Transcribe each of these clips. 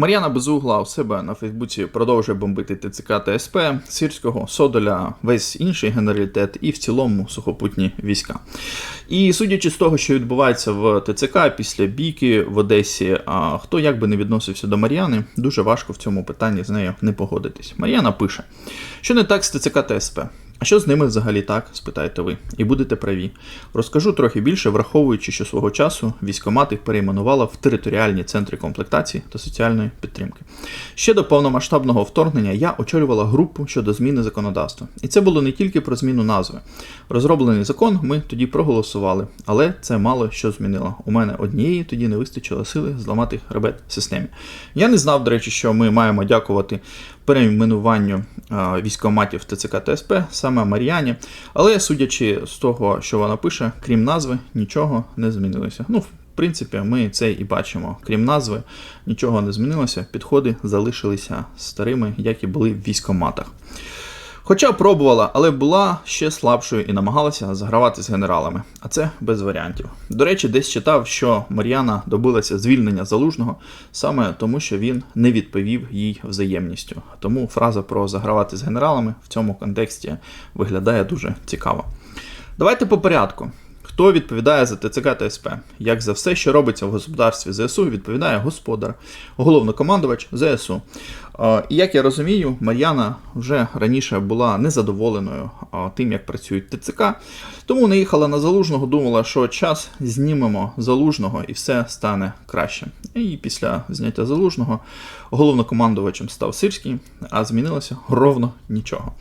Мар'яна Безугла у себе на Фейсбуці продовжує бомбити ТЦК та СП, Сірського, Содоля, весь інший генералітет і в цілому сухопутні війська. І судячи з того, що відбувається в ТЦК після бійки в Одесі, а хто як би не відносився до Мар'яни, дуже важко в цьому питанні з нею не погодитись. Мар'яна пише, що не так з ТЦК та СП. А що з ними взагалі так, спитаєте ви, і будете праві. Розкажу трохи більше, враховуючи, що свого часу військомат їх перейменувала в територіальні центри комплектації та соціальної підтримки. Ще до повномасштабного вторгнення я очолювала групу щодо зміни законодавства. І це було не тільки про зміну назви. Розроблений закон ми тоді проголосували, але це мало що змінило. У мене однієї тоді не вистачило сили зламати хребет системі. Я не знав, до речі, що ми маємо дякувати перейменуванню військоматів ТЦК та СП саме Мар'яні, але судячи з того, що вона пише, крім назви, нічого не змінилося. Ну, в принципі, ми це і бачимо. Крім назви, нічого не змінилося, підходи залишилися старими, як і були в військоматах. Хоча пробувала, але була ще слабшою і намагалася загравати з генералами, а це без варіантів. До речі, десь читав, що Мар'яна добилася звільнення залужного саме тому, що він не відповів їй взаємністю. Тому фраза про загравати з генералами в цьому контексті виглядає дуже цікаво. Давайте по порядку. Хто відповідає за ТЦК та СП? Як за все, що робиться в господарстві ЗСУ, відповідає господар, головнокомандувач ЗСУ. І як я розумію, Мар'яна вже раніше була незадоволеною тим, як працюють ТЦК, тому не їхала на залужного, думала, що час знімемо залужного і все стане краще. І після зняття залужного головнокомандувачем став Сирський, а змінилося ровно нічого.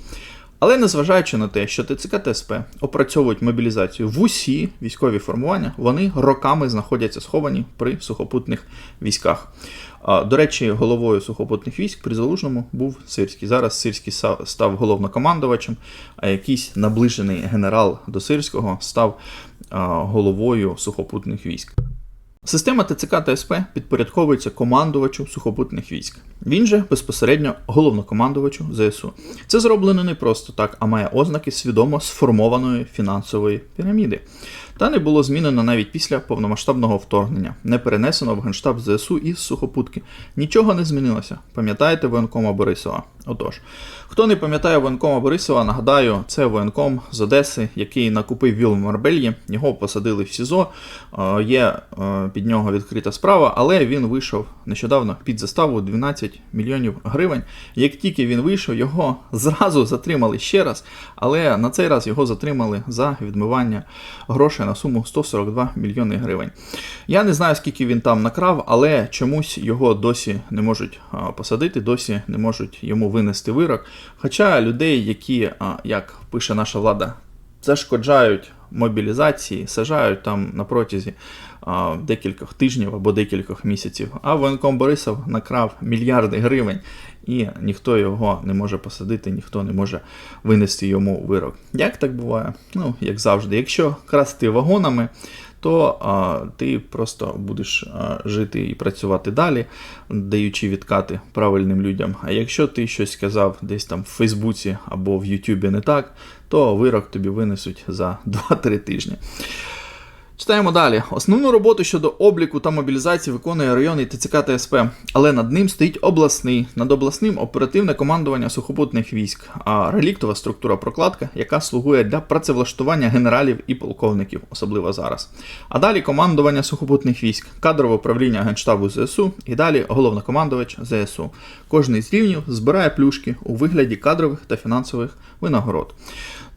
Але незважаючи на те, що ТЦК та СП опрацьовують мобілізацію в усі військові формування, вони роками знаходяться сховані при сухопутних військах. До речі, головою сухопутних військ при Залужному був Сирський. Зараз Сирський став головнокомандувачем, а якийсь наближений генерал до Сирського став головою сухопутних військ. Система ТЦК та СП підпорядковується командувачу сухопутних військ. Він же безпосередньо головнокомандувачу ЗСУ. Це зроблено не просто так, а має ознаки свідомо сформованої фінансової піраміди. Та не було змінено навіть після повномасштабного вторгнення, не перенесено в генштаб ЗСУ із сухопутки. Нічого не змінилося. Пам'ятаєте воєнкома Борисова? Отож, хто не пам'ятає воєнкома Борисова, нагадаю, це воєнком з Одеси, який накупив віл в Марбельї, його посадили в СІЗО. Е, Є е, під нього відкрита справа, але він вийшов нещодавно під заставу 12 мільйонів гривень. Як тільки він вийшов, його зразу затримали ще раз, але на цей раз його затримали за відмивання грошей на суму 142 мільйони гривень. Я не знаю, скільки він там накрав, але чомусь його досі не можуть посадити, досі не можуть йому винести вирок. Хоча людей, які, як пише наша влада, зашкоджають мобілізації, сажають там на протязі а, декількох тижнів або декількох місяців. А воєнком Борисов накрав мільярди гривень, і ніхто його не може посадити, ніхто не може винести йому вирок. Як так буває? Ну, як завжди, якщо красти вагонами, то а, ти просто будеш а, жити і працювати далі, даючи відкати правильним людям. А якщо ти щось сказав десь там в Фейсбуці або в Ютубі не так, то вирок тобі винесуть за 2-3 тижні. Читаємо далі. Основну роботу щодо обліку та мобілізації виконує районний ТЦК та СП, але над ним стоїть обласний, над обласним оперативне командування сухопутних військ, а реліктова структура прокладка, яка слугує для працевлаштування генералів і полковників, особливо зараз. А далі командування сухопутних військ, кадрове управління Генштабу ЗСУ і далі головнокомандувач ЗСУ. Кожний з рівнів збирає плюшки у вигляді кадрових та фінансових винагород.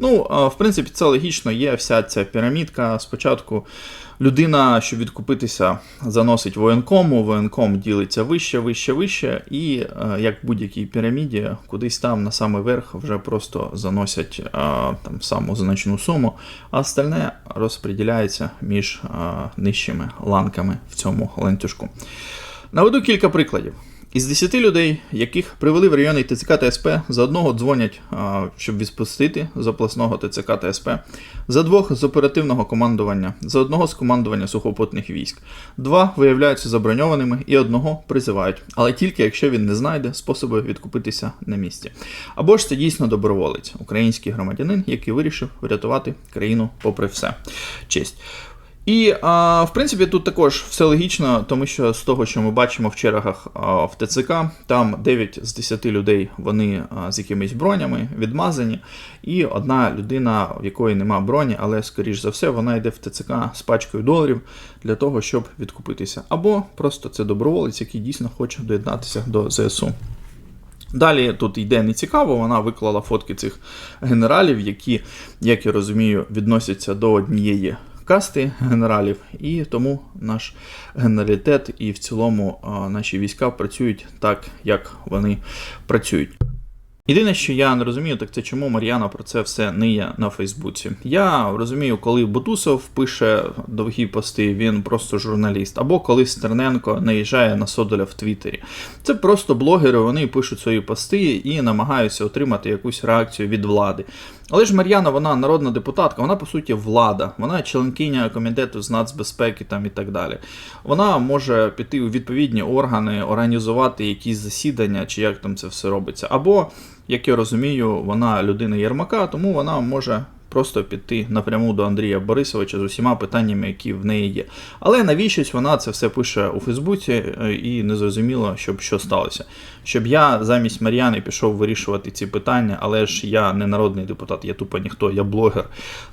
Ну, в принципі, це логічно, є вся ця пірамідка. Спочатку людина, щоб відкупитися, заносить воєнкому, воєнком ділиться вище, вище, вище, і як в будь-якій піраміді, кудись там на самий верх вже просто заносять там саму значну суму, а остальне розподіляється між нижчими ланками в цьому ланцюжку. Наведу кілька прикладів. Із 10 людей, яких привели в районний ТЦК та СП, за одного дзвонять, щоб відпустити з обласного ТЦК та СП, за двох з оперативного командування, за одного з командування сухопутних військ, два виявляються заброньованими і одного призивають, але тільки якщо він не знайде способи відкупитися на місці. Або ж це дійсно доброволець, український громадянин, який вирішив врятувати країну попри все. Честь. І, а, в принципі, тут також все логічно, тому що з того, що ми бачимо в чергах а, в ТЦК, там 9 з 10 людей вони а, з якимись бронями відмазані, і одна людина, в якої нема броні, але, скоріш за все, вона йде в ТЦК з пачкою доларів для того, щоб відкупитися. Або просто це доброволець, який дійсно хоче доєднатися до ЗСУ. Далі тут йде не цікаво, вона виклала фотки цих генералів, які, як я розумію, відносяться до однієї касти генералів, і тому наш генералітет і в цілому наші війська працюють так, як вони працюють. Єдине, що я не розумію, так це чому Мар'яна про це все ниє на Фейсбуці. Я розумію, коли Бутусов пише довгі пости, він просто журналіст, або коли Стерненко наїжджає на Содоля в Твіттері. Це просто блогери, вони пишуть свої пости і намагаються отримати якусь реакцію від влади. Але ж Мар'яна, вона народна депутатка, вона по суті влада, вона членкиня комітету з нацбезпеки там і так далі. Вона може піти у відповідні органи, організувати якісь засідання, чи як там це все робиться. Або, як я розумію, вона людина Єрмака, тому вона може просто піти напряму до Андрія Борисовича з усіма питаннями, які в неї є. Але навіщось вона це все пише у Фейсбуці е, і не зрозуміло, щоб що сталося. Щоб я замість Мар'яни пішов вирішувати ці питання, але ж я не народний депутат, я тупо ніхто, я блогер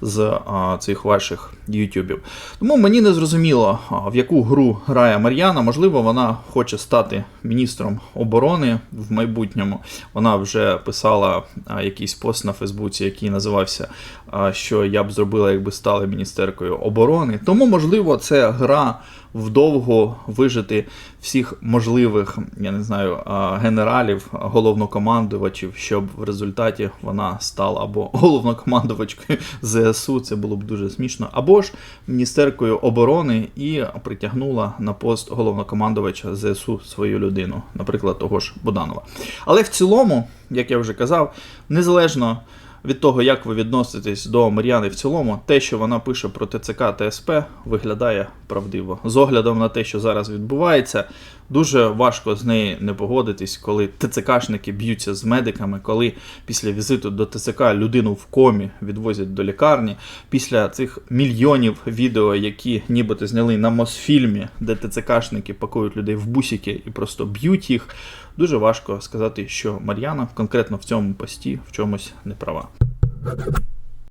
з а, цих ваших ютюбів. Тому мені не зрозуміло, в яку гру грає Мар'яна. Можливо, вона хоче стати міністром оборони в майбутньому. Вона вже писала якийсь пост на Фейсбуці, який називався Що я б зробила, якби стала міністеркою оборони. Тому, можливо, це гра вдовго вижити всіх можливих, я не знаю, генералів, головнокомандувачів, щоб в результаті вона стала або головнокомандувачкою ЗСУ, це було б дуже смішно, або ж міністеркою оборони і притягнула на пост головнокомандувача ЗСУ свою людину, наприклад, того ж Буданова. Але в цілому, як я вже казав, незалежно від того, як ви відноситесь до Мар'яни в цілому, те, що вона пише про ТЦК та СП, виглядає правдиво. З оглядом на те, що зараз відбувається, дуже важко з нею не погодитись, коли ТЦКшники б'ються з медиками, коли після візиту до ТЦК людину в комі відвозять до лікарні. Після цих мільйонів відео, які нібито зняли на Мосфільмі, де ТЦКшники пакують людей в бусики і просто б'ють їх. Дуже важко сказати, що Мар'яна конкретно в цьому пості в чомусь не права. you